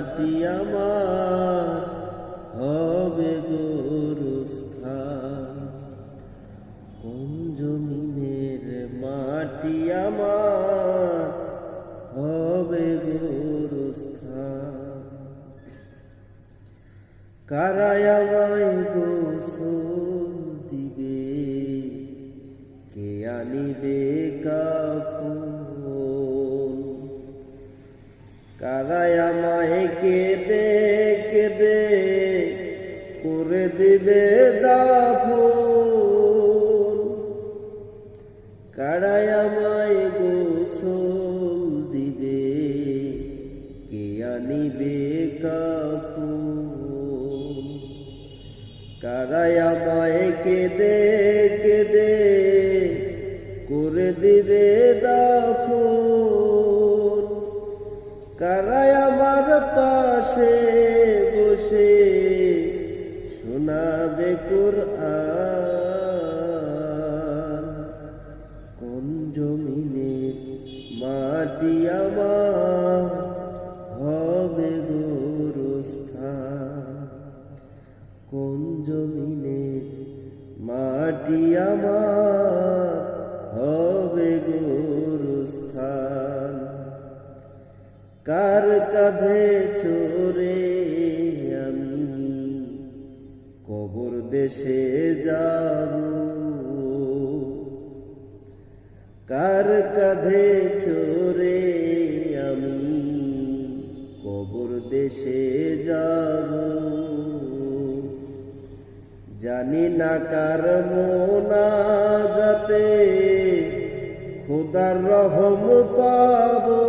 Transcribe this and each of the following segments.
মাটি আমার হবে গোরস্থান। কোন জমিনের মাটি আমার হবে গোরস্থান? গোসল দিবে, কে আনিবে কাপড়? কারায় আমায় কেঁদে কেঁদে করে দিবে দাফন। কারায় আমায় গোসল দিবে, কে আনিবে কাপড় কারায় আমায় কেঁদে কেঁদে করে দিবে দাফন। কারায় আমার পাশে বসে শোনাবে কোরআন। কোন জমিনের মাটি আমার হবে গোরস্থান? কোন জমিনে মাটি আমার কাঁধে চোরে আমি। কবর দেশে যাব। কার কাঁধে চোরে আমি? কবর দেশে যাব। জানি না কার মোনা যাতে খোদার রহম পাবো।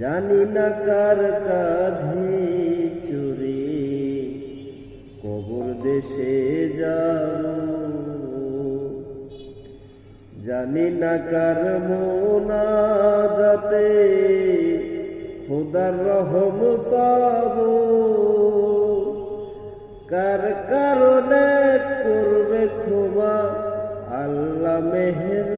জানি না কার কাঁধে চুরি, কবর দেশে যাব। জানি না কার মোনা যাতে খোদার রহম পাব। কার কারণে করবে ক্ষমা, আল্লাহ মেহের